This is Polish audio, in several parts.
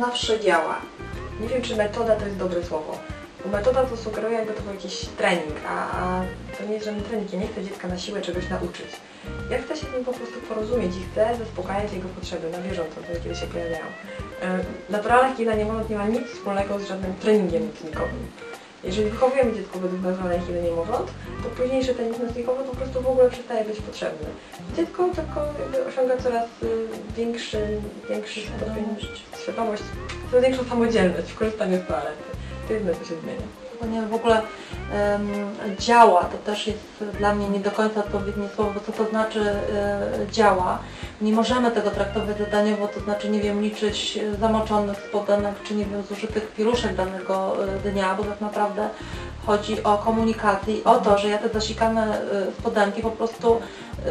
zawsze działa. Nie wiem, czy metoda to jest dobre słowo. Bo metoda to sugeruje, jakby to był jakiś trening, a, a to nie jest żaden trening. Ja nie chcę dziecka na siłę czegoś nauczyć. Ja chcę się z nim po prostu porozumieć i chcę zaspokajać jego potrzeby na bieżąco, wtedy kiedy się pojawiają. E, Naturalna higiena niemowląt nie ma nic wspólnego z żadnym treningiem nocnikowym. Jeżeli wychowujemy dziecko według naturalnej higieny niemowląt, to późniejszy trening nocnikowy po prostu w ogóle przestaje być potrzebny. Dziecko tylko jakby osiąga coraz y, większy, większy stopień świadomość, coraz większą samodzielność w korzystaniu z toalety. To jedno, co się zmienia. Ponieważ w ogóle em, działa, to też jest dla mnie nie do końca odpowiednie słowo, co to znaczy e, działa. Nie możemy tego traktować zadaniowo, to znaczy, nie wiem, liczyć e, zamoczonych spodenek, czy nie wiem, zużytych piluszek danego e, dnia, bo tak naprawdę chodzi o komunikację i o to, że ja te zasikane e, spodenki po prostu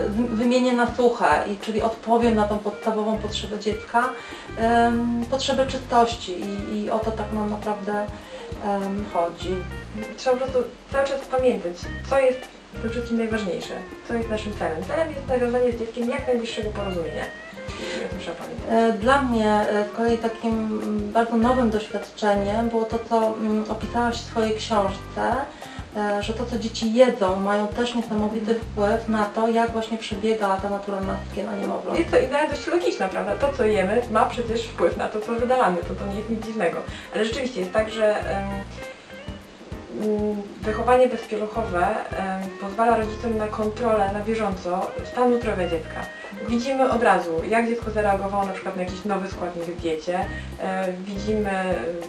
wy- wymienię na suche, i, czyli odpowiem na tą podstawową potrzebę dziecka, potrzebę czystości i, o to tak naprawdę chodzi. Trzeba po prostu cały czas pamiętać, co jest przede wszystkim najważniejsze, co jest naszym celem. Celem jest nawiązanie z dzieckiem jak najbliższego porozumienia. E, Dla mnie e, z kolei takim mm, bardzo nowym doświadczeniem było to, co mm, opisałaś w swojej książce, e, że to, co dzieci jedzą, mają też niesamowity wpływ na to, jak właśnie przebiega ta naturalna higiena niemowląt. Jest to idea dość logiczna, prawda? To, co jemy, ma przecież wpływ na to, co wydalamy. To, to nie jest nic dziwnego. Ale rzeczywiście jest tak, że wychowanie bezpieluchowe pozwala rodzicom na kontrolę na bieżąco stanu zdrowia dziecka. Widzimy od razu, jak dziecko zareagowało na przykład na jakiś nowy składnik w diecie. Widzimy,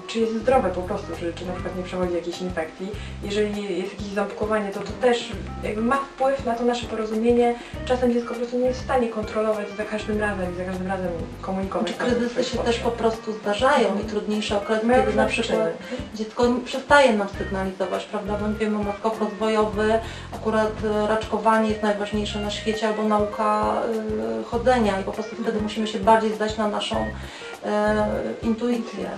czy jest zdrowe po prostu, czy, czy na przykład nie przechodzi jakiejś infekcji. Jeżeli jest jakieś ząbkowanie, to to też jakby ma wpływ na to nasze porozumienie. Czasem dziecko po prostu nie jest w stanie kontrolować za każdym razem i za każdym razem komunikować. Czy swoje kryzysy się też po prostu zdarzają i trudniejsze okresy, kiedy na przykład dziecko przestaje nam sygnalizować, prawda? Wiemy, ma skok rozwojowy, akurat e, raczkowanie jest najważniejsze na świecie, albo nauka e, chodzenia i po prostu wtedy musimy się bardziej zdać na naszą e, intuicję.